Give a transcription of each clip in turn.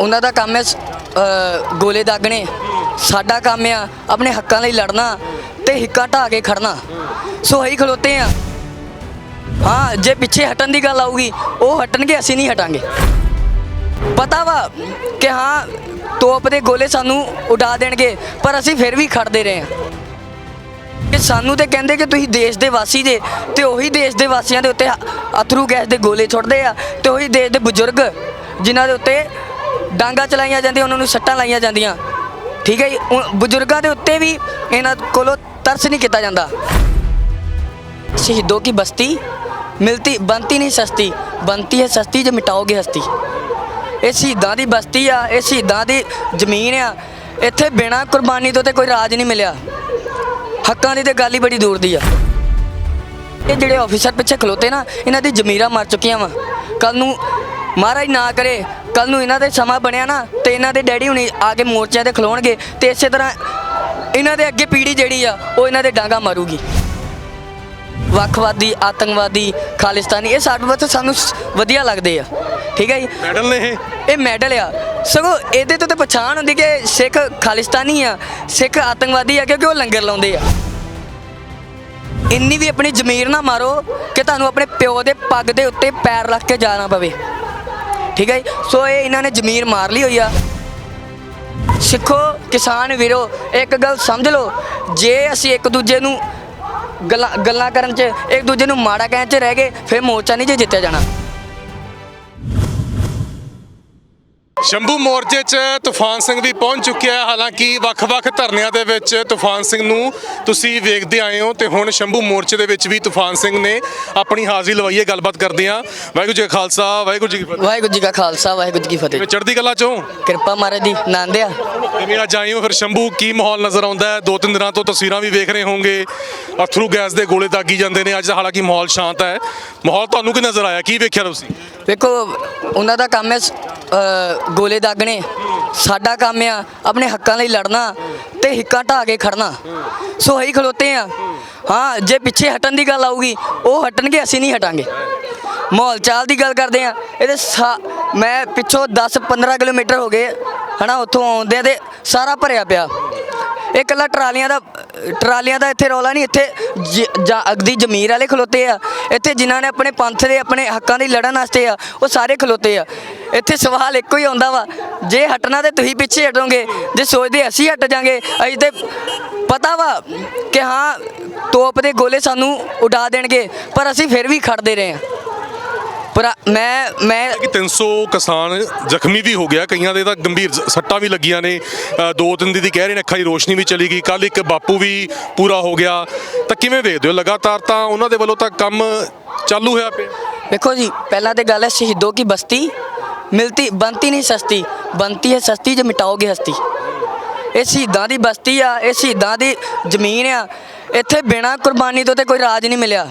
ਉਹਨਾਂ ਦਾ ਕੰਮ ਹੈ ਅ, ਗੋਲੇ ਦਾਗਣੇ। ਸਾਡਾ ਕੰਮ ਆ ਆਪਣੇ ਹੱਕਾਂ ਲਈ ਲੜਨਾ ਤੇ ਹਿੱਕਾਂ ਢਾ ਕੇ ਖੜਨਾ। ਸੋ ਅਸੀਂ ਖਲੋਤੇ ਆ ਹਾਂ ਜੇ ਪਿੱਛੇ ਹਟਣ ਦੀ ਗੱਲ ਆਊਗੀ ਉਹ ਹਟਣਗੇ ਅਸੀਂ ਨਹੀਂ ਹਟਾਂਗੇ। ਪਤਾ ਵਾ ਕਿ ਹਾਂ ਤੋਪ ਦੇ ਗੋਲੇ ਸਾਨੂੰ ਉਡਾ ਦੇਣਗੇ ਪਰ ਅਸੀਂ ਫਿਰ ਵੀ ਖੜਦੇ ਰਹੇ ਹਾਂ। ਕਿ ਸਾਨੂੰ ਤੇ ਕਹਿੰਦੇ ਕਿ ਤੁਸੀਂ ਦੇਸ਼ ਦੇ ਵਾਸੀ ਜੇ ਤੇ ਉਹੀ ਦੇਸ਼ ਦੇ ਵਾਸੀਆਂ ਦੇ ਉੱਤੇ ਅਥਰੂ ਗੈਸ ਦੇ ਗੋਲੇ ਛੁੱਟਦੇ ਆ ਤੇ ਉਹੀ ਦੇਸ਼ ਦੇ ਬਜ਼ੁਰਗ ਜਿਨ੍ਹਾਂ ਦੇ ਉੱਤੇ ਡਾਂਗਾ ਚਲਾਈਆਂ ਜਾਂਦੀਆਂ, ਉਹਨਾਂ ਨੂੰ ਸੱਟਾਂ ਲਾਈਆਂ ਜਾਂਦੀਆਂ। ਠੀਕ ਹੈ ਜੀ? ਬਜ਼ੁਰਗਾਂ ਦੇ ਉੱਤੇ ਵੀ ਇਹਨਾਂ ਕੋਲੋਂ ਤਰਸ ਨਹੀਂ ਕੀਤਾ ਜਾਂਦਾ। ਸ਼ਹੀਦੋ ਕੀ ਬਸਤੀ ਮਿਲਤੀ ਬੰਤੀ ਨਹੀਂ ਸਸਤੀ। ਬੰਤੀ ਹੈ ਸਸਤੀ ਜੇ ਮਿਟਾਓਗੇ ਹਸਤੀ। ਇਹ ਸ਼ਹੀਦਾਂ ਦੀ ਬਸਤੀ ਆ, ਇਹ ਸ਼ਹੀਦਾਂ ਦੀ ਜ਼ਮੀਨ ਆ। ਇੱਥੇ ਬਿਨਾਂ ਕੁਰਬਾਨੀ ਤੋਂ ਤੇ ਕੋਈ ਰਾਜ ਨਹੀਂ ਮਿਲਿਆ। ਹੱਕਾਂ ਦੀ ਤੇ ਗੱਲ ਹੀ ਬੜੀ ਦੂਰ ਦੀ ਆ। ਇਹ ਜਿਹੜੇ ਆਫੀਸਰ ਪਿੱਛੇ ਖਲੋਤੇ ਨਾ, ਇਹਨਾਂ ਦੀ ਜ਼ਮੀਰਾਂ ਮਰ ਚੁੱਕੀਆਂ ਵਾ। ਕੱਲ ਨੂੰ ਮਹਾਰਾਜ ਨਾ ਕਰੇ ਕੱਲ ਨੂੰ ਇਹਨਾਂ ਦੇ ਸਮਾਂ ਬਣਿਆ ਨਾ ਤੇ ਇਹਨਾਂ ਦੇ ਡੈਡੀ ਹੁਣੀ ਆ ਕੇ ਮੋਰਚਿਆਂ ਤੇ ਖਲੋਣਗੇ ਤੇ ਇਸੇ ਤਰ੍ਹਾਂ ਇਹਨਾਂ ਦੇ ਅੱਗੇ ਪੀੜ੍ਹੀ ਜਿਹੜੀ ਆ ਉਹ ਇਹਨਾਂ ਦੇ ਡਾਂਗਾ ਮਾਰੂਗੀ। ਵੱਖਵਾਦੀ ਆਤੰਕਵਾਦੀ ਖਾਲਿਸਤਾਨੀ ਇਹ ਸਾਡੇ ਵਾਸਤੇ ਸਾਨੂੰ ਵਧੀਆ ਲੱਗਦੇ ਆ। ਠੀਕ ਹੈ ਜੀ? ਮੈਡਲ ਨੇ ਇਹ? ਇਹ ਮੈਡਲ ਆ। ਸਗੋਂ ਇਹਦੇ ਤੋਂ ਤੇ ਪਛਾਣ ਹੁੰਦੀ ਕਿ ਸਿੱਖ ਖਾਲਿਸਤਾਨੀ ਆ ਸਿੱਖ ਆਤੰਕਵਾਦੀ ਆ ਕਿਉਂਕਿ ਉਹ ਲੰਗਰ ਲਾਉਂਦੇ ਆ। ਇੰਨੀ ਵੀ ਆਪਣੀ ਜ਼ਮੀਰ ਨਾ ਮਾਰੋ ਕਿ ਤੁਹਾਨੂੰ ਆਪਣੇ ਪਿਓ ਦੇ ਪੱਗ ਦੇ ਉੱਤੇ ਪੈਰ ਰੱਖ ਕੇ ਜਾਣਾ ਪਵੇ। ਠੀਕ ਹੈ ਜੀ? ਸੋ ਇਹ ਇਹਨਾਂ ਨੇ ਜ਼ਮੀਨ ਮਾਰ ਲਈ ਹੋਈ ਆ ਸਿੱਖੋ ਕਿਸਾਨ ਵੀਰੋ, ਇੱਕ ਗੱਲ ਸਮਝ ਲਓ, ਜੇ ਅਸੀਂ ਇੱਕ ਦੂਜੇ ਨੂੰ ਗੱਲਾਂ ਗੱਲਾਂ ਕਰਨ 'ਚ, ਇੱਕ ਦੂਜੇ ਨੂੰ ਮਾੜਾ ਕਹਿਣ 'ਚ ਰਹਿ ਗਏ, ਫਿਰ ਮੋਰਚਾ ਨਹੀਂ ਜੇ ਜਿੱਤਿਆ ਜਾਣਾ ਸ਼ੰਭੂ ਮੋਰਚੇ 'ਚ ਤੂਫਾਨ ਸਿੰਘ ਵੀ ਪਹੁੰਚ ਚੁੱਕਿਆ ਹੈ। ਹਾਲਾਂਕਿ ਵੱਖ-ਵੱਖ ਧਰਨਿਆਂ ਦੇ ਵਿੱਚ ਤੂਫਾਨ ਸਿੰਘ ਨੂੰ ਤੁਸੀਂ ਵੇਖਦੇ ਆਏ ਹੋ ਤੇ ਹੁਣ ਸ਼ੰਭੂ ਮੋਰਚੇ ਦੇ ਵਿੱਚ ਵੀ ਤੂਫਾਨ ਸਿੰਘ ਨੇ ਆਪਣੀ ਹਾਜ਼ਰੀ ਲਵਾਈ ਹੈ ਗੱਲਬਾਤ ਕਰਦੇ ਹਾਂ। ਵਾਹਿਗੁਰੂ ਜੀ ਕਾ ਖਾਲਸਾ ਵਾਹਿਗੁਰੂ ਜੀ ਕੀ ਫਤਿਹ। ਵਾਹਿਗੁਰੂ ਜੀ ਕਾ ਖਾਲਸਾ ਵਾਹਿਗੁਰੂ ਜੀ ਕੀ ਫਤਿਹ। ਚੜ੍ਹਦੀ ਕਲਾ ਚੋਂ? ਕਿਰਪਾ ਮਹਾਰਾਜ ਦੀ ਆਨੰਦ ਆ। ਕਿਵੇਂ ਅੱਜ ਆਏ ਹੋ ਫਿਰ ਸ਼ੰਭੂ? ਕੀ ਮਾਹੌਲ ਨਜ਼ਰ ਆਉਂਦਾ ਹੈ? ਦੋ ਤਿੰਨ ਦਿਨਾਂ ਤੋਂ ਤਸਵੀਰਾਂ ਵੀ ਵੇਖ ਰਹੇ ਹੋਵੋਗੇ। ਅਥਰੂ ਗੈਸ ਦੇ ਗੋਲੇ ਦਾਗੀ ਜਾਂਦੇ ਨੇ। ਅੱਜ ਹਾਲਾਂਕਿ ਮਾਹੌਲ ਸ਼ਾਂਤ ਹੈ। ਮਾਹੌਲ ਤੁਹਾਨੂੰ ਕੀ ਨਜ਼ਰ ਆਇਆ? ਕੀ ਵੇਖਿਆ ਤੁਸੀਂ? ਵੇਖੋ ਉਹਨਾਂ ਦਾ ਕੰਮ ਹੈ ਗੋਲੇ ਦਾਗਣੇ। ਸਾਡਾ ਕੰਮ ਆ ਆਪਣੇ ਹੱਕਾਂ ਲਈ ਲੜਨਾ ਤੇ ਹਿੱਕਾਂ ਢਾ ਕੇ ਖੜਨਾ। ਸੋ ਅਸੀਂ ਖਲੋਤੇ ਆ। ਹਾਂ, ਜੇ ਪਿੱਛੇ ਹਟਣ ਦੀ ਗੱਲ ਆਊਗੀ, ਉਹ ਹਟਣਗੇ, ਅਸੀਂ ਨਹੀਂ ਹਟਾਂਗੇ। ਮਾਹੌਲ ਚਾਲ ਦੀ ਗੱਲ ਕਰਦੇ ਆ। ਇਹਦੇ ਸਾ- ਮੈਂ ਪਿੱਛੋਂ 10 15 ਕਿਲੋਮੀਟਰ ਹੋ ਗਏ, ਹਨਾ, ਉੱਥੋਂ ਆਉਂਦੇ ਤੇ ਸਾਰਾ ਭਰਿਆ ਪਿਆ। ਇਹ ਇਕੱਲਾ ਟਰਾਲੀਆਂ ਦਾ ਟਰਾਲੀਆਂ ਦਾ ਇੱਥੇ ਰੌਲਾ ਨਹੀਂ, ਇੱਥੇ ਜ- ਜਾਂ ਅਗਦੀ ਜ਼ਮੀਰ ਵਾਲੇ ਖਲੋਤੇ ਆ। ਇੱਥੇ ਜਿਨ੍ਹਾਂ ਨੇ ਆਪਣੇ ਪੰਥ ਦੇ, ਆਪਣੇ ਹੱਕਾਂ ਦੀ ਲੜਨ ਵਾਸਤੇ ਆ, ਉਹ ਸਾਰੇ ਖਲੋਤੇ ਆ। ਇੱਥੇ ਸਵਾਲ ਇੱਕੋ ਹੀ ਆਉਂਦਾ ਵਾ, ਜੇ ਹਟਣਾ ਤੇ ਤੁਸੀਂ ਪਿੱਛੇ ਹਟੋਗੇ, ਜੇ ਸੋਚਦੇ ਅਸੀਂ ਹਟ ਜਾਾਂਗੇ, ਅਸੀਂ ਤੇ ਪਤਾ ਵਾ ਕਿ ਹਾਂ, ਤੋਪ ਦੇ ਗੋਲੇ ਸਾਨੂੰ ਉਡਾ ਦੇਣਗੇ, ਪਰ ਅਸੀਂ ਫਿਰ ਵੀ ਖੜਦੇ ਰਹੇ ਹਾਂ। ਪਰ ਮੈਂ ਮੈਂ ਕਿ 300 ਕਿਸਾਨ ਜ਼ਖਮੀ ਵੀ ਹੋ ਗਿਆ ਕਈਆਂ ਦੇ ਤਾਂ ਗੰਭੀਰ ਸ- ਸੱਟਾਂ ਵੀ ਲੱਗੀਆਂ ਨੇ ਅ, ਦੋ ਦਿਨ ਦੀ ਦੀ ਕਹਿ ਰਹੇ ਨੇ ਅੱਖਾਂ ਦੀ ਰੋਸ਼ਨੀ ਵੀ ਚਲੀ ਗਈ ਕੱਲ ਇੱਕ ਬਾਪੂ ਵੀ ਪੂਰਾ ਹੋ ਗਿਆ ਤਾਂ ਕਿਵੇਂ ਵੇਖਦੇ ਹੋ ਲਗਾਤਾਰ ਤਾਂ ਉਹਨਾਂ ਦੇ ਵੱਲੋਂ ਤਾਂ ਕੰਮ ਚਾਲੂ ਹੋਇਆ ਪਿਆ देखो जी पहला तो गल है शहीदों की बस्ती मिलती बनती नहीं सस्ती बनती है सस्ती जो मिटाओगे हस्ती ਇਹ ਸ਼ਹੀਦਾਂ ਦੀ ਬਸਤੀ ਆ ਇਹ ਸ਼ਹੀਦਾਂ ਦੀ ਜ਼ਮੀਨ ਆ ਇੱਥੇ ਬਿਨਾ ਕੁਰਬਾਨੀ ਤੋਂ ਤੇ ਕੋਈ ਰਾਜ ਨਹੀਂ ਮਿਲਿਆ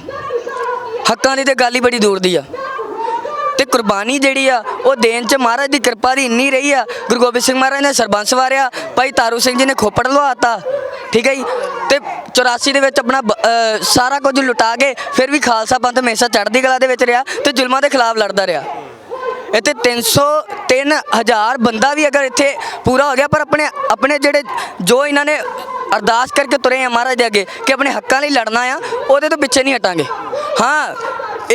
ਹੱਕਾਂ ਦੀ ਤੇ ਗੱਲ ਹੀ ਬੜੀ ਦੂਰ ਦੀ ਆ ਤੇ ਕੁਰਬਾਨੀ ਜਿਹੜੀ ਆ, ਉਹ ਦੇਣ ਚ ਮਹਾਰਾਜ ਦੀ ਕਿਰਪਾ ਦੀ ਇੰਨੀ ਰਹੀ ਆ। ਗੁਰੂ ਗੋਬਿੰਦ ਸਿੰਘ ਮਹਾਰਾਜ ਨੇ ਸਰਬੰਸ ਵਾਰਿਆ ਭਾਈ ਤਾਰੂ ਸਿੰਘ ਜੀ ਨੇ ਖੋਪੜ ਲਵਾਤਾ ਠੀਕ ਹੈ ਜੀ? ਤੇ 84 ਦੇ ਵਿੱਚ ਆਪਣਾ ਸਾਰਾ ਕੁਝ ਲੁਟਾ ਕੇ ਫਿਰ ਵੀ ਖਾਲਸਾ ਪੰਥ ਹਮੇਸ਼ਾ ਚੜ੍ਹਦੀ ਕਲਾ ਦੇ ਵਿੱਚ ਰਿਹਾ ਤੇ ਜ਼ੁਲਮਾਂ ਦੇ ਖਿਲਾਫ ਲੜਦਾ ਰਿਹਾ। ਇੱਥੇ 300 3000 ਬੰਦਾ ਵੀ ਅਗਰ ਇੱਥੇ ਪੂਰਾ ਹੋ ਗਿਆ, ਪਰ ਆਪਣੇ ਆਪਣੇ ਜਿਹੜੇ, ਜੋ ਇਹਨਾਂ ਨੇ ਅਰਦਾਸ ਕਰਕੇ ਤੁਰੇ ਆ ਮਹਾਰਾਜ ਦੇ ਅੱਗੇ ਕਿ ਆਪਣੇ ਹੱਕਾਂ ਲਈ ਲੜਨਾ ਆ, ਉਹਦੇ ਤੋਂ ਪਿੱਛੇ ਨਹੀਂ ਹਟਾਂਗੇ। ਹਾਂ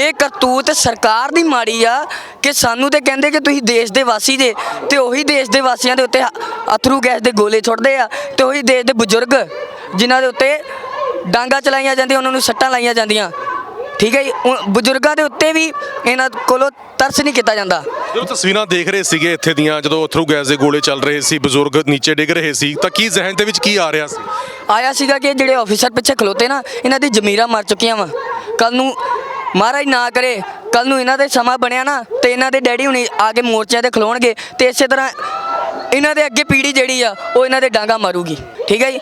ਇਹ ਕਰਤੂਤ ਸਰਕਾਰ ਦੀ ਮਾੜੀ ਆ ਕਿ ਸਾਨੂੰ ਤੇ ਕਹਿੰਦੇ ਕਿ ਤੁਸੀਂ ਦੇਸ਼ ਦੇ ਵਾਸੀ ਜੇ ਤੇ ਉਹੀ ਦੇਸ਼ ਦੇ ਵਾਸੀਆਂ ਦੇ ਉੱਤੇ ਅਥਰੂ ਗੈਸ ਦੇ ਗੋਲੇ ਛੁੱਟਦੇ ਆ ਤੇ ਉਹੀ ਦੇਸ਼ ਦੇ ਬਜ਼ੁਰਗ ਜਿਨ੍ਹਾਂ ਦੇ ਉੱਤੇ ਡਾਂਗਾ ਚਲਾਈਆਂ ਜਾਂਦੀਆਂ ਉਹਨਾਂ ਨੂੰ ਸੱਟਾਂ ਲਾਈਆਂ ਜਾਂਦੀਆਂ। ਠੀਕ ਹੈ ਜੀ? ਬਜ਼ੁਰਗਾਂ ਦੇ ਉੱਤੇ ਵੀ ਇਹਨਾਂ ਕੋਲੋਂ ਤਰਸ ਨਹੀਂ ਕੀਤਾ ਜਾਂਦਾ। ਜਦੋਂ ਤਸਵੀਰਾਂ ਦੇਖ ਰਹੇ ਸੀਗੇ ਇੱਥੇ ਦੀਆਂ ਜਦੋਂ ਅਥਰੂ ਗੈਸ ਦੇ ਗੋਲੇ ਚੱਲ ਰਹੇ ਸੀ ਬਜ਼ੁਰਗ ਨੀਚੇ ਡਿੱਗ ਰਹੇ ਸੀ ਤਾਂ ਕੀ ਜ਼ਿਹਨ ਦੇ ਵਿੱਚ ਕੀ ਆ ਰਿਹਾ ਸੀ? ਆਇਆ ਸੀਗਾ ਕਿ ਜਿਹੜੇ ਆਫੀਸਰ ਪਿੱਛੇ ਖਲੋਤੇ ਨਾ ਇਹਨਾਂ ਦੀ ਜ਼ਮੀਰਾਂ ਮਰ ਚੁੱਕੀਆਂ ਵਾ। ਕੱਲ ਨੂੰ ਮਹਾਰਾਜ ਨਾ ਕਰੇ। ਕੱਲ ਨੂੰ ਇਹਨਾਂ ਦੇ ਸਮਾਂ ਬਣਿਆ ਨਾ, ਤੇ ਇਹਨਾਂ ਦੇ ਡੈਡੀ ਹੁਣੀ ਆ ਕੇ ਮੋਰਚਿਆਂ ਤੇ ਖਲੋਣਗੇ, ਤੇ ਇਸੇ ਤਰ੍ਹਾਂ ਇਹਨਾਂ ਦੇ ਅੱਗੇ ਪੀੜ੍ਹੀ ਜਿਹੜੀ ਆ, ਉਹ ਇਹਨਾਂ ਦੇ ਡਾਂਗਾ ਮਾਰੂਗੀ। ਠੀਕ ਹੈ ਜੀ?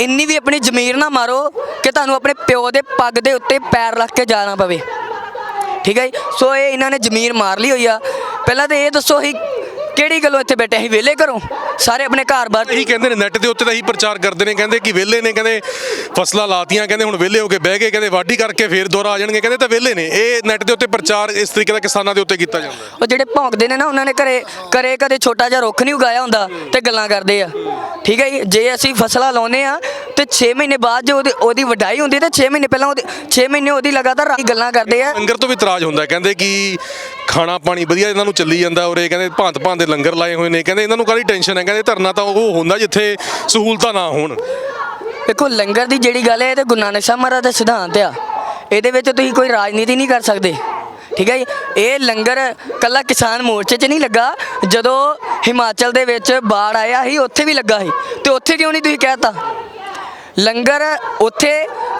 ਇੰਨੀ ਵੀ ਆਪਣੀ ਜ਼ਮੀਰ ਨਾ ਮਾਰੋ ਕਿ ਤੁਹਾਨੂੰ ਆਪਣੇ ਪਿਓ ਦੇ ਪੱਗ ਦੇ ਉੱਤੇ ਪੈਰ ਰੱਖ ਕੇ ਜਾਣਾ ਪਵੇ। ਠੀਕ ਹੈ ਜੀ? ਸੋ ਇਹ ਇਹਨਾਂ ਨੇ ਜ਼ਮੀਰ ਮਾਰ ਲਈ ਹੋਈ ਆ। ਪਹਿਲਾਂ ਤਾਂ ਇਹ ਦੱਸੋ ਹੀ ਕਿਹੜੀ ਗੱਲੋਂ ਇੱਥੇ ਬੈਠੇ ਅਸੀਂ ਵਿਹਲੇ ਘਰੋਂ? ਸਾਰੇ ਆਪਣੇ ਘਰ ਬਾਹਰ ਇਹੀ ਕਹਿੰਦੇ ਨੇ ਨੈੱਟ ਦੇ ਉੱਤੇ ਤਾਂ ਇਹੀ ਪ੍ਰਚਾਰ ਕਰਦੇ ਨੇ ਕਹਿੰਦੇ ਕਿ ਵਿਹਲੇ ਨੇ ਕਹਿੰਦੇ ਫਸਲਾਂ ਲਾਤੀਆਂ ਕਹਿੰਦੇ ਹੁਣ ਵਿਹਲੇ ਹੋ ਕੇ ਬਹਿ ਗਏ ਕਹਿੰਦੇ ਵਾਢੀ ਕਰਕੇ ਫੇਰ ਦੁਬਾਰਾ ਆ ਜਾਣਗੇ ਕਹਿੰਦੇ ਤਾਂ ਵਿਹਲੇ ਨੇ। ਇਹ ਨੈੱਟ ਦੇ ਉੱਤੇ ਪ੍ਰਚਾਰ ਇਸ ਤਰੀਕੇ ਦਾ ਕਿਸਾਨਾਂ ਦੇ ਉੱਤੇ ਕੀਤਾ ਜਾਂਦਾ ਹੈ। ਉਹ ਜਿਹੜੇ ਭੌਂਕਦੇ ਨੇ ਨਾ ਉਹਨਾਂ ਨੇ ਘਰੇ ਘਰੇ ਕਦੇ ਛੋਟਾ ਜਿਹਾ ਰੁੱਖ ਨਹੀਂ ਉਗਾਇਆ ਹੁੰਦਾ ਤੇ ਗੱਲਾਂ ਕਰਦੇ ਆ। ਠੀਕ ਹੈ ਜੀ? ਜੇ ਅਸੀਂ ਫਸਲਾਂ ਲਾਉਨੇ ਆ ਤੇ 6 ਮਹੀਨੇ ਬਾਅਦ ਜੋ ਉਹਦੀ ਉਹਦੀ ਵਢਾਈ ਹੁੰਦੀ ਤੇ 6 ਮਹੀਨੇ ਪਹਿਲਾਂ ਉਹਦੇ 6 ਮਹੀਨੇ ਉਹਦੀ ਲਗਾਤਾਰ ਗੱਲਾਂ ਕਰਦੇ ਆ। ਲੰਗਰ ਤੋਂ ਵੀ ਇਤਰਾਜ਼ ਹੁੰਦਾ ਹੈ। ਕਹਿੰਦੇ ਕਿ ਖਾਣਾ ਪਾਣੀ ਵਧੀਆ ਇਹਨਾਂ ਨੂੰ ਚੱਲੀ ਜਾਂਦਾ ਔਰ ਇਹ ਕਹਿੰਦੇ ਭਾਂਤ ਭਾਂਤ ਦੇ ਲੰਗਰ ਲਾਏ ਹੋਏ ਨੇ, ਕਹਿੰਦੇ ਇਹਨਾਂ ਨੂੰ ਕਾਹਦੀ ਟੈਨਸ਼ਨ ਹੈ? ਕਹਿੰਦੇ ਧਰਨਾ ਤਾਂ ਉਹ ਹੁੰਦਾ ਜਿੱਥੇ ਸਹੂਲਤਾਂ ਨਾ ਹੋਣ। ਦੇਖੋ, ਲੰਗਰ ਦੀ ਜਿਹੜੀ ਗੱਲ ਹੈ, ਇਹ ਤੇ ਗੁਰੂ ਨਾਨਕ ਸਾਹਿਬ ਮਹਾਰਾਜ ਦਾ ਸਿਧਾਂਤ ਆ। ਇਹਦੇ ਵਿੱਚ ਤੁਸੀਂ ਕੋਈ ਰਾਜਨੀਤੀ ਨਹੀਂ ਕਰ ਸਕਦੇ। ਠੀਕ ਹੈ ਜੀ? ਇਹ ਲੰਗਰ ਕੱਲਾ ਕਿਸਾਨ ਮੋਰਚੇ 'ਚ ਨਹੀਂ ਲੱਗਾ। ਜਦੋਂ ਹਿਮਾਚਲ ਦੇ ਵਿੱਚ ਬਾੜ ਆਇਆ ਸੀ, ਉੱਥੇ ਵੀ ਲੱਗਾ ਸੀ। ਤੇ ਉੱਥੇ ਕਿਉਂ ਨਹੀਂ ਤੁਸੀਂ ਕਹਿਤਾ ਲੰਗਰ ਉੱਥੇ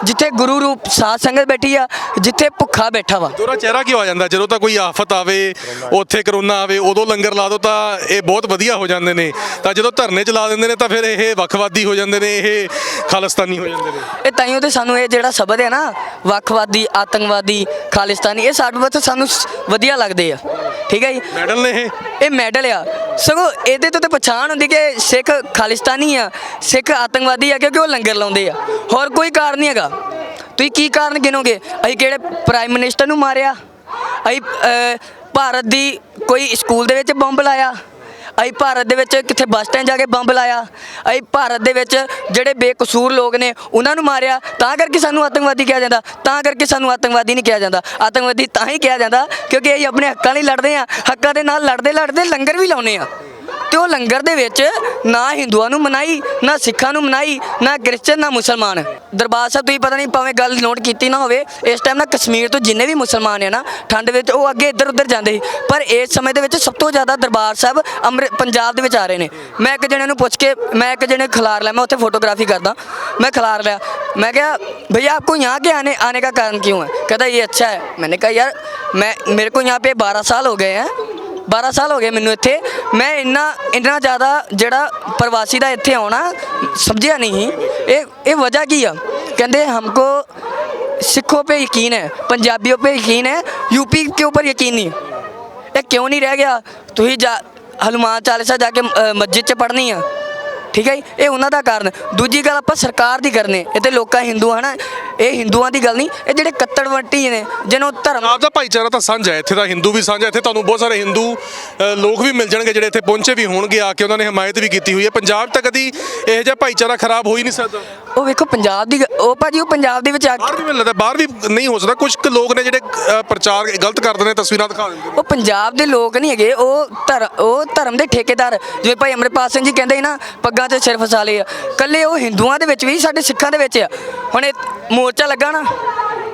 ਜਿੱਥੇ ਗੁਰੂ ਰੂਪ ਸਾਧ ਸੰਗਤ ਬੈਠੀ ਆ ਜਿੱਥੇ ਭੁੱਖਾ ਬੈਠਾ ਵਾ। ਦੋਰਾ ਚਿਹਰਾ ਕਿਉਂ ਆ ਜਾਂਦਾ? ਜਦੋਂ ਤਾਂ ਕੋਈ ਆਫਤ ਆਵੇ ਉੱਥੇ ਕਰੋਨਾ ਆਵੇ ਉਦੋਂ ਲੰਗਰ ਲਾ ਦੋ ਤਾਂ ਇਹ ਬਹੁਤ ਵਧੀਆ ਹੋ ਜਾਂਦੇ ਨੇ। ਤਾਂ ਜਦੋਂ ਧਰਨੇ ਚ ਲਾ ਦਿੰਦੇ ਨੇ ਤਾਂ ਫਿਰ ਇਹ ਵੱਖਵਾਦੀ ਹੋ ਜਾਂਦੇ ਨੇ ਇਹ ਖਾਲਿਸਤਾਨੀ ਹੋ ਜਾਂਦੇ ਨੇ। ਇਹ ਤਾਈਓ ਤੇ ਸਾਨੂੰ ਇਹ ਜਿਹੜਾ ਸ਼ਬਦ ਹੈ ਨਾ ਵੱਖਵਾਦੀ ਆਤੰਕਵਾਦੀ ਖਾਲਿਸਤਾਨੀ ਇਹ ਸਾਡੇ ਵਾਸਤੇ ਸਾਨੂੰ ਵਧੀਆ ਲੱਗਦੇ ਆ। ਠੀਕ ਹੈ ਜੀ? ਮੈਡਲ ਨੇ ਇਹ। ਮੈਡਲ ਆ। ਸਗੋਂ ਇਹਦੇ ਤੋਂ ਤੇ ਪਛਾਣ ਹੁੰਦੀ ਕਿ ਸਿੱਖ ਖਾਲਿਸਤਾਨੀ ਆ ਸਿੱਖ ਆਤੰਕਵਾਦੀ ਆ ਕਿਉਂਕਿ ਉਹ ਲੰਗਰ ਲਾਉਂਦੇ ਆ। ਹੋਰ ਕੋਈ ਕਾਰਨ ਨਹੀਂ ਹੈਗਾ। ਤੁਸੀਂ ਕੀ ਕਾਰਨ ਗਿਣੋਗੇ? ਅਸੀਂ ਕਿਹੜੇ ਪ੍ਰਾਈਮ ਮਿਨਿਸਟਰ ਨੂੰ ਮਾਰਿਆ? ਅਸੀਂ ਭਾਰਤ ਦੀ ਕੋਈ ਸਕੂਲ ਦੇ ਵਿੱਚ ਬੰਬ ਲਾਇਆ? ਅਸੀਂ ਭਾਰਤ ਦੇ ਵਿੱਚ ਕਿੱਥੇ ਬੱਸ ਸਟੈਂਡ ਜਾ ਕੇ ਬੰਬ ਲਾਇਆ, ਅਸੀਂ ਭਾਰਤ ਦੇ ਵਿੱਚ ਜਿਹੜੇ ਬੇਕਸੂਰ ਲੋਕ ਨੇ, ਉਹਨਾਂ ਨੂੰ ਮਾਰਿਆ, ਤਾਂ ਕਰਕੇ ਸਾਨੂੰ ਆਤੰਕਵਾਦੀ ਕਿਹਾ ਜਾਂਦਾ, ਤਾਂ ਕਰਕੇ ਸਾਨੂੰ ਆਤੰਕਵਾਦੀ ਨਹੀਂ ਕਿਹਾ ਜਾਂਦਾ। ਆਤੰਕਵਾਦੀ ਤਾਂ ਹੀ ਕਿਹਾ ਜਾਂਦਾ ਕਿਉਂਕਿ ਅਸੀਂ ਆਪਣੇ ਹੱਕਾਂ ਲਈ ਲੜਦੇ ਆ ਹੱਕਾਂ ਦੇ ਨਾਲ ਲੜਦੇ ਲੜਦੇ ਲੰਗਰ ਵੀ ਲਾਉਨੇ ਆ ਤੇ ਉਹ ਲੰਗਰ ਦੇ ਵਿੱਚ ਨਾ ਹਿੰਦੂਆਂ ਨੂੰ ਮਨਾਈ ਨਾ ਸਿੱਖਾਂ ਨੂੰ ਮਨਾਈ ਨਾ ਕ੍ਰਿਸਚਨ ਨਾ ਮੁਸਲਮਾਨ ਦਰਬਾਰ ਸਾਹਿਬ ਤੁਸੀਂ ਪਤਾ ਨਹੀਂ ਭਾਵੇਂ ਗੱਲ ਨੋਟ ਕੀਤੀ ਨਾ ਹੋਵੇ ਇਸ ਟਾਈਮ ਨਾ ਕਸ਼ਮੀਰ ਤੋਂ ਜਿੰਨੇ ਵੀ ਮੁਸਲਮਾਨ ਆ ਨਾ ਠੰਡ ਵਿੱਚ ਉਹ ਅੱਗੇ ਇੱਧਰ ਉੱਧਰ ਜਾਂਦੇ ਸੀ ਪਰ ਇਸ ਸਮੇਂ ਦੇ ਵਿੱਚ ਸਭ ਤੋਂ ਜ਼ਿਆਦਾ ਦਰਬਾਰ ਸਾਹਿਬ ਅੰਮ੍ਰਿਤ ਪੰਜਾਬ ਦੇ ਵਿੱਚ ਆ ਰਹੇ ਨੇ ਮੈਂ ਇੱਕ ਜਣੇ ਨੂੰ ਪੁੱਛ ਕੇ ਮੈਂ ਇੱਕ ਜਣੇ ਖਿਲਾਰ ਲਿਆ ਮੈਂ ਉੱਥੇ ਫੋਟੋਗ੍ਰਾਫੀ ਕਰਦਾ मैं खिलार लिया मैं क्या भैया आपको यहाँ के आने आने का कारण क्यों है कहता ये अच्छा है मैंने कहा यार मैं मेरे को यहाँ पे 12 साल हो गए हैं 12 ਸਾਲ ਹੋ ਗਏ ਮੈਨੂੰ ਇੱਥੇ ਮੈਂ ਇੰਨਾ ਇੰਨਾ ਜ਼ਿਆਦਾ ਜਿਹੜਾ ਪ੍ਰਵਾਸੀ ਦਾ ਇੱਥੇ ਆਉਣਾ ਸਮਝਿਆ ਨਹੀਂ ਇਹ ਇਹ ਵਜ੍ਹਾ ਕੀ ਆ ਕਹਿੰਦੇ हमको सिखों पे यकीन है पंजाबियों पे यकीन है यूपी के ऊपर यकीन नहीं ਇਹ ਕਿਉਂ ਨਹੀਂ ਰਹਿ ਗਿਆ ਤੁਸੀਂ ਜਾ ਹਨੂਮਾਨ ਚਾਲੀਸਾ ਜਾ ਕੇ ਅ, ਮਸਜਿਦ 'ਚ ਪੜ੍ਹਨੀ ਆ ਠੀਕ ਹੈ ਜੀ? ਇਹ ਉਹਨਾਂ ਦਾ ਕਾਰਨ। ਦੂਜੀ ਗੱਲ ਆਪਾਂ ਸਰਕਾਰ ਦੀ ਕਰਨੇ। ਇਹ ਤੇ ਲੋਕਾਂ ਹਿੰਦੂ ਹਨਾ? ਇਹ ਹਿੰਦੂਆਂ ਦੀ ਗੱਲ ਨਹੀਂ। ਇਹ ਜਿਹੜੇ ਕੱਤੜਵੰਟੀ ਨੇ, ਜਿਹਨੂੰ ਧਰਮ ਆਪ ਦਾ ਭਾਈਚਾਰਾ ਤਾਂ ਸਾਂਝਾ ਹੈ। ਇੱਥੇ ਦਾ ਹਿੰਦੂ ਵੀ ਸਾਂਝਾ ਇੱਥੇ ਤੁਹਾਨੂੰ ਬਹੁਤ ਸਾਰੇ ਹਿੰਦੂ ਲੋਕ ਵੀ ਮਿਲ ਜਾਣਗੇ ਜਿਹੜੇ ਇੱਥੇ ਪਹੁੰਚੇ ਵੀ ਹੋਣਗੇ, ਆ ਕੇ ਉਹਨਾਂ ਨੇ ਹਮਾਇਤ ਵੀ ਕੀਤੀ ਹੋਈ ਹੈ। ਪੰਜਾਬ ਤਾਂ ਕਦੀ ਇਹੋ ਜਿਹਾ ਭਾਈਚਾਰਾ ਖਰਾਬ ਹੋ ਹੀ ਨਹੀਂ ਸਕਦਾ। ਉਹ ਵੇਖੋ ਪੰਜਾਬ ਦੀ ਗ- ਉਹ ਭਾਜੀ ਉਹ ਪੰਜਾਬ ਦੇ ਵਿੱਚ ਆ ਬਾਹਰ ਵੀ ਮੈਨੂੰ ਲੱਗਦਾ ਬਾਹਰ ਵੀ ਨਹੀਂ ਹੋ ਸਕਦਾ। ਕੁਝ ਕੁ ਲੋਕ ਨੇ ਜਿਹੜੇ ਅ, ਪ੍ਰਚਾਰ ਗਲਤ ਕਰਦੇ ਨੇ ਤਸਵੀਰਾਂ ਦਿਖਾ ਦਿੰਦੇ ਨੇ। ਉਹ ਪੰਜਾਬ ਦੇ ਲੋਕ ਨਹੀਂ ਹੈਗੇ ਉਹ ਧਰ ਉਹ ਧਰਮ ਦੇ ਠੇਕੇਦਾਰ। ਜਿਵੇਂ ਭਾਈ ਅਮਰਪਾਲ ਸਿੰਘ ਜੀ ਕਹਿੰਦੇ ਸੀ ਨਾ ਪੱਗਾਂ ਤੇ ਸਿਰ ਫਸਾ ਲਏ ਆ। ਕੱਲੇ ਉਹ ਹਿੰਦੂਆਂ ਦੇ ਵਿੱਚ ਵੀ ਸਾਡੇ ਸਿੱਖਾਂ ਦੇ ਵਿੱਚ ਆ। ਹੁਣ ਇਹ ਮੋਰਚਾ ਲੱਗਾ ਨਾ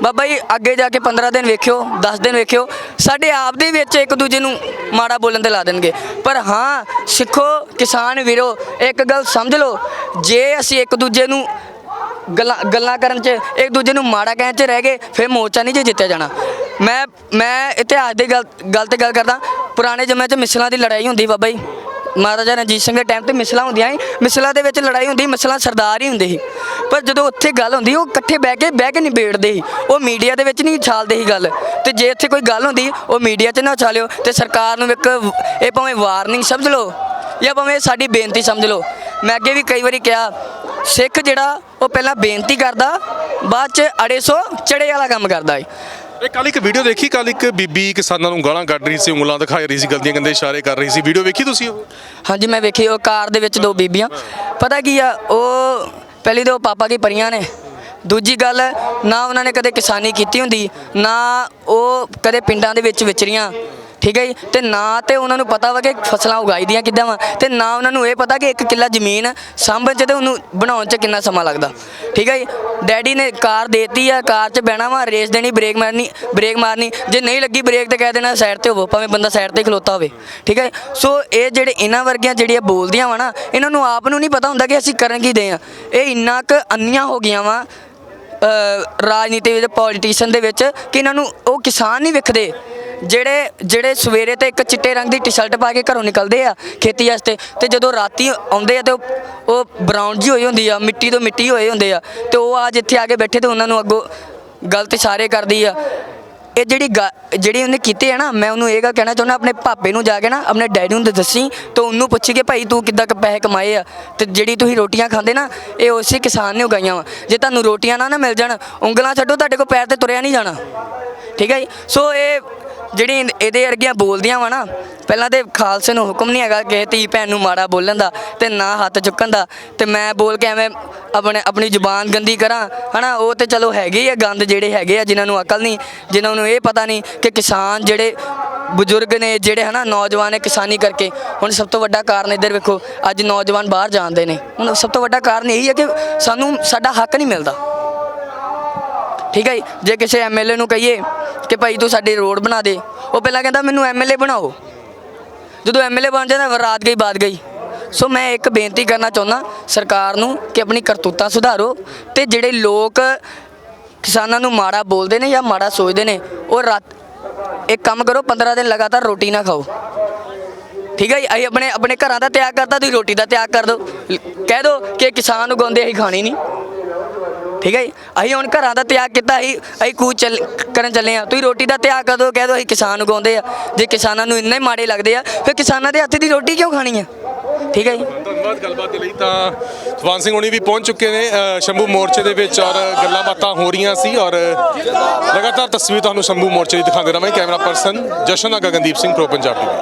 ਬਾਬਾ ਜੀ, ਅੱਗੇ ਜਾ ਕੇ 15 ਦਿਨ ਵੇਖਿਓ 10 ਦਿਨ ਵੇਖਿਓ, ਸਾਡੇ ਆਪ ਦੇ ਵਿੱਚ ਇੱਕ ਦੂਜੇ ਨੂੰ ਮਾੜਾ ਬੋਲਣ ਤੇ ਲਾ ਦੇਣਗੇ। ਪਰ ਹਾਂ, ਸਿੱਖੋ, ਕਿਸਾਨ ਵੀਰੋ, ਇੱਕ ਗੱਲ ਸਮਝ ਲਓ, ਜੇ ਅਸੀਂ ਇੱਕ ਦੂਜੇ ਨੂੰ ਗੱਲਾਂ ਗੱਲਾਂ ਕਰਨ ਚ, ਇੱਕ ਦੂਜੇ ਨੂੰ ਮਾੜਾ ਕਹਿਣ ਚ ਰਹਿ ਗਏ, ਫਿਰ ਮੋਰਚਾ ਨਹੀਂ ਜੇ ਜਿੱਤਿਆ ਜਾਣਾ। ਮੈਂ ਮੈਂ ਇਤਿਹਾਸ ਦੀ ਗੱਲ ਗੱਲ ਤੇ ਗੱਲ ਕਰਦਾ, ਪੁਰਾਣੇ ਜਮਾਨੇ ਚ ਮਿਸਲਾਂ ਦੀ ਲੜਾਈ ਹੁੰਦੀ ਬਾਬਾ ਜੀ। ਮਹਾਰਾਜਾ ਰਣਜੀਤ ਸਿੰਘ ਦੇ ਟਾਈਮ ਤੇ ਮਿਸਲਾਂ ਹੁੰਦੀਆਂ ਸੀ। ਮਿਸਲਾਂ ਦੇ ਵਿੱਚ ਲੜਾਈ ਹੁੰਦੀ ਮਿਸਲਾਂ ਸਰਦਾਰ ਹੀ ਹੁੰਦੇ ਸੀ। ਪਰ ਜਦੋਂ ਉੱਥੇ ਗੱਲ ਹੁੰਦੀ, ਉਹ ਇਕੱਠੇ ਬਹਿ ਕੇ ਬਹਿ ਕੇ ਨਿਬੇੜਦੇ ਸੀ। ਉਹ ਮੀਡੀਆ ਦੇ ਵਿੱਚ ਨਹੀਂ ਛਾਲਦੇ ਸੀ ਗੱਲ। ਤੇ ਜੇ ਇੱਥੇ ਕੋਈ ਗੱਲ ਹੁੰਦੀ, ਉਹ ਮੀਡੀਆ 'ਚ ਨਾ ਛਾਲਿਓ। ਤੇ ਸਰਕਾਰ ਨੂੰ ਇੱਕ ਇਹ ਭਾਵੇਂ ਵਾਰਨਿੰਗ ਸਮਝ ਲਓ, ਜਾਂ ਭਾਵੇਂ ਸਾਡੀ ਬੇਨਤੀ ਸਮਝ ਲਓ। ਮੈਂ ਅੱਗੇ ਵੀ ਕਈ ਵਾਰੀ ਕਿਹਾ, ਸਿੱਖ ਜਿਹੜਾ, ਉਹ ਪਹਿਲਾਂ ਬੇਨਤੀ ਕਰਦਾ, ਬਾਅਦ ਚ ਅੜੇ ਸੋ, ਚੜੇ ਵਾਲਾ ਕੰਮ ਕਰਦਾ ਏ ਇਹ ਕੱਲ ਇੱਕ ਵੀਡੀਓ ਦੇਖੀ ਕੱਲ ਇੱਕ ਬੀਬੀ ਕਿਸਾਨਾਂ ਨੂੰ ਗਾਲਾਂ ਕੱਢ ਰਹੀ ਸੀ, ਉਂਗਲਾਂ ਦਿਖਾ ਰਹੀ ਸੀ ਗਲਤੀਆਂ ਗੰਦੇ ਇਸ਼ਾਰੇ ਕਰ ਰਹੀ ਸੀ। ਵੀਡੀਓ ਵੇਖੀ ਤੁਸੀਂ ਉਹ? ਹਾਂਜੀ, ਮੈਂ ਵੇਖੀ, ਉਹ ਕਾਰ ਦੇ ਵਿੱਚ ਦੋ ਬੀਬੀਆਂ। ਪਤਾ ਕੀ ਆ, ਉਹ ਪਹਿਲੀ ਤਾਂ ਉਹ ਪਾਪਾ ਕੀ ਪਰੀਆਂ ਨੇ। ਦੂਜੀ ਗੱਲ, ਨਾ ਉਹਨਾਂ ਨੇ ਕਦੇ ਕਿਸਾਨੀ ਕੀਤੀ ਹੁੰਦੀ, ਨਾ ਉਹ ਕਦੇ ਪਿੰਡਾਂ ਦੇ ਵਿੱਚ ਵਿਚਰੀਆਂ। ਠੀਕ ਹੈ ਜੀ ਤੇ ਨਾ ਤੇ ਉਹਨਾਂ ਨੂੰ ਪਤਾ ਵਾ ਕਿ ਫਸਲਾਂ ਉਗਾਈ ਦੀਆਂ ਕਿੱਦਾਂ ਵਾ ਤੇ ਨਾ ਉਹਨਾਂ ਨੂੰ ਇਹ ਪਤਾ ਕਿ ਇੱਕ ਕਿੱਲਾ ਜ਼ਮੀਨ ਸਾਂਭਣ ਚ ਤੇ ਉਹਨੂੰ ਬਣਾਉਣ ਚ ਕਿੰਨਾ ਸਮਾਂ ਲੱਗਦਾ। ਠੀਕ ਹੈ ਜੀ? ਡੈਡੀ ਨੇ ਕਾਰ ਦੇਤੀ ਆ, ਕਾਰ 'ਚ ਬਹਿਣਾ ਵਾ, ਰੇਸ ਦੇਣੀ, ਬ੍ਰੇਕ ਮਾਰਨੀ ਬ੍ਰੇਕ ਮਾਰਨੀ, ਜੇ ਨਹੀਂ ਲੱਗੀ ਬ੍ਰੇਕ ਤੇ ਕਹਿ ਦੇਣਾ ਸਾਈਡ ਤੇ ਹੋਵੋ, ਭਾਵੇਂ ਬੰਦਾ ਸਾਈਡ ਤੇ ਖਲੋਤਾ ਹੋਵੇ। ਠੀਕ ਹੈ ਸੋ ਇਹ ਜਿਹੜੇ ਇਹਨਾਂ ਵਰਗੀਆਂ ਜਿਹੜੀਆਂ ਬੋਲਦੀਆਂ ਵਾ ਨਾ, ਇਹਨਾਂ ਨੂੰ ਆਪ ਨੂੰ ਨਹੀਂ ਪਤਾ ਹੁੰਦਾ ਕਿ ਅਸੀਂ ਕਰਨ ਕੀ ਦੇ ਆ। ਇਹ ਇੰਨਾ ਕੁ ਅੰਨੀਆਂ ਹੋ ਗਈਆਂ ਵਾ ਰਾਜਨੀਤੀ ਵਿੱਚ ਪੋਲੀਟੀਸ਼ੀਅਨ ਦੇ ਵਿੱਚ, ਕਿ ਇਹਨਾਂ ਨੂੰ ਉਹ ਕਿਸਾਨ ਨਹੀਂ ਵਿਖਦੇ। ਜਿਹੜੇ ਜਿਹੜੇ ਸਵੇਰੇ ਤੇ ਇੱਕ ਚਿੱਟੇ ਰੰਗ ਦੀ ਟੀ-ਸ਼ਰਟ ਪਾ ਕੇ ਘਰੋਂ ਨਿਕਲਦੇ ਆ ਖੇਤੀ ਵਾਸਤੇ, ਤੇ ਜਦੋਂ ਰਾਤੀ ਆਉਂਦੇ ਆ ਤੇ ਉਹ- ਉਹ ਬਰਾਊਨ ਜੀ ਹੋਈ ਹੁੰਦੀ ਆ, ਮਿੱਟੀ ਤੋਂ ਮਿੱਟੀ ਹੋਏ ਹੁੰਦੇ ਆ, ਤੇ ਉਹ ਆ ਜਿੱਥੇ ਆ ਕੇ ਬੈਠੇ ਤੇ ਉਹਨਾਂ ਨੂੰ ਅੱਗੋਂ ਗਲਤ ਇਸ਼ਾਰੇ ਕਰਦੀ ਆ। ਇਹ ਜਿਹੜੀ ਗਾ- ਜਿਹੜੀ ਉਹਨੇ ਕੀਤੀ ਹੈ ਨਾ, ਮੈਂ ਉਹਨੂੰ ਇਹ ਗੱਲ ਕਹਿਣਾ ਚਾਹੁੰਦਾ, ਆਪਣੇ ਪਾਪੇ ਨੂੰ ਜਾ ਕੇ ਨਾ, ਆਪਣੇ ਡੈਡੀ ਨੂੰ ਦੱਸੀ, ਤੇ ਉਹਨੂੰ ਪੁੱਛੀ ਕਿ ਭਾਈ ਤੂੰ ਕਿੱਦਾਂ ਕੁ ਪੈਸੇ ਕਮਾਏ ਆ, ਤੇ ਜਿਹੜੀ ਤੁਸੀਂ ਰੋਟੀਆਂ ਖਾਂਦੇ ਨਾ, ਇਹ ਉਸੇ ਕਿਸਾਨ ਨੇ ਉਗਾਈਆਂ ਵਾ। ਜੇ ਤੁਹਾਨੂੰ ਰੋਟੀਆਂ ਨਾ ਨਾ ਮਿਲ ਜਾਣ, ਉਂਗਲਾਂ ਛੱਡੋ, ਤੁਹਾਡੇ ਕੋਲ ਪੈਰ ਤੇ ਤੁਰਿਆ ਨਹੀਂ ਜਾਣਾ। ਠੀਕ ਹੈ ਜੀ? ਸੋ ਇਹ ਜਿਹੜੀ ਇਹਦੇ ਵਰਗੀਆਂ ਬੋਲਦੀਆਂ ਵਾ ਨਾ, ਪਹਿਲਾਂ ਤੇ ਖਾਲਸੇ ਨੂੰ ਹੁਕਮ ਨਹੀਂ ਹੈਗਾ ਕਿਸੇ ਧੀ ਭੈਣ ਨੂੰ ਮਾੜਾ ਬੋਲਣ ਦਾ ਤੇ ਨਾ ਹੱਥ ਚੁੱਕਣ ਦਾ ਤੇ ਮੈਂ ਬੋਲ ਕੇ ਐਵੇਂ ਆਪਣੇ, ਆਪਣੀ ਜ਼ੁਬਾਨ ਗੰਦੀ ਕਰਾਂ, ਹਨਾ? ਉਹ ਤੇ ਚਲੋ ਹੈਗੇ ਹੀ ਆ ਗੰਦ ਜਿਹੜੇ ਹੈਗੇ ਆ, ਜਿਨ੍ਹਾਂ ਨੂੰ ਅਕਲ ਨਹੀਂ, ਜਿਨ੍ਹਾਂ ਨੂੰ ਇਹ ਪਤਾ ਨਹੀਂ ਕਿ ਕਿਸਾਨ ਜਿਹੜੇ ਬਜ਼ੁਰਗ ਨੇ, ਜਿਹੜੇ ਹਨਾ, ਨੌਜਵਾਨ ਨੇ ਕਿਸਾਨੀ ਕਰਕੇ, ਹੁਣ ਸਭ ਤੋਂ ਵੱਡਾ ਕਾਰਨ ਇੱਧਰ ਵੇਖੋ, ਅੱਜ ਨੌਜਵਾਨ ਬਾਹਰ ਜਾਂਦੇ ਨੇ। ਹੁਣ ਸਭ ਤੋਂ ਵੱਡਾ ਕਾਰਨ ਇਹੀ ਹੈ ਕਿ ਸਾਨੂੰ, ਸਾਡਾ ਹੱਕ ਨਹੀਂ ਮਿਲਦਾ। ਠੀਕ ਹੈ ਜੀ? ਜੇ ਕਿਸੇ ਐਮਐਲਏ ਨੂੰ ਕਹੀਏ ਕਿ ਭਾਈ ਤੂੰ ਸਾਡੇ ਰੋਡ ਬਣਾ ਦੇ, ਉਹ ਪਹਿਲਾਂ ਕਹਿੰਦਾ ਮੈਨੂੰ ਐਮਐਲਏ ਬਣਾਓ। ਜਦੋਂ ਐਮਐਲਏ ਬਣ ਜਾਂਦਾ, ਰਾਤ ਗਈ ਬਾਤ ਗਈ। ਸੋ ਮੈਂ ਇੱਕ ਬੇਨਤੀ ਕਰਨਾ ਚਾਹੁੰਦਾ, ਸਰਕਾਰ ਨੂੰ ਕਿ ਆਪਣੀ ਕਰਤੂਤਾਂ ਸੁਧਾਰੋ ਤੇ ਜਿਹੜੇ ਲੋਕ ਕਿਸਾਨਾਂ ਨੂੰ ਮਾੜਾ ਬੋਲਦੇ ਨੇ ਜਾਂ ਮਾੜਾ ਸੋਚਦੇ ਨੇ, ਉਹ ਰਾਤ ਇੱਕ ਕੰਮ ਕਰੋ 15 ਦਿਨ ਲਗਾਤਾਰ ਰੋਟੀ ਨਾ ਖਾਓ। ਠੀਕ ਹੈ ਜੀ? ਅਸੀਂ ਆਪਣੇ ਆਪਣੇ ਘਰਾਂ ਦਾ ਤਿਆਗ ਕਰਤਾ, ਤੁਸੀਂ ਰੋਟੀ ਦਾ ਤਿਆਗ ਕਰ ਦਿਓ। ਕਹਿ ਦਿਓ ਕਿ ਕਿਸਾਨ ਉਗਾਉਂਦੇ, ਅਸੀਂ ਖਾਣੀ ਨਹੀਂ। ਠੀਕ ਹੈ ਜੀ? ਅਸੀਂ ਹੁਣ ਘਰਾਂ ਦਾ ਤਿਆਗ ਕੀਤਾ ਅਸੀਂ ਅਸੀਂ ਕੂਚ ਚੱਲ ਕਰਨ ਚੱਲੇ ਆ ਤੁਸੀਂ ਰੋਟੀ ਦਾ ਤਿਆਗ ਕਰ ਦਿਓ ਕਹਿ ਦਿਓ ਅਸੀਂ ਕਿਸਾਨ ਉਗਾਉਂਦੇ ਆ। ਜੇ ਕਿਸਾਨਾਂ ਨੂੰ ਇੰਨੇ ਮਾੜੇ ਲੱਗਦੇ ਆ ਫਿਰ ਕਿਸਾਨਾਂ ਦੇ ਹੱਥ ਦੀ ਰੋਟੀ ਕਿਉਂ ਖਾਣੀ ਆ? ਠੀਕ ਹੈ ਜੀ? ਧੰਨਵਾਦ ਗੱਲਬਾਤ ਦੇ ਲਈ ਤਾਂ ਤੂਫਾਨ ਸਿੰਘ ਹੁਣੀ ਵੀ ਪਹੁੰਚ ਚੁੱਕੇ ਨੇ ਅ, ਸ਼ੰਭੂ ਮੋਰਚੇ ਦੇ ਵਿੱਚ ਔਰ ਗੱਲਾਂ ਬਾਤਾਂ ਹੋ ਰਹੀਆਂ ਸੀ ਔਰ ਲਗਾਤਾਰ ਤਸਵੀਰ ਤੁਹਾਨੂੰ ਸ਼ੰਭੂ ਮੋਰਚੇ ਦੀ ਦਿਖਾਉਂਦੇ ਰਹਾਂਗੇ camera person Jashan Gagandeep Singh pro Punjab TV.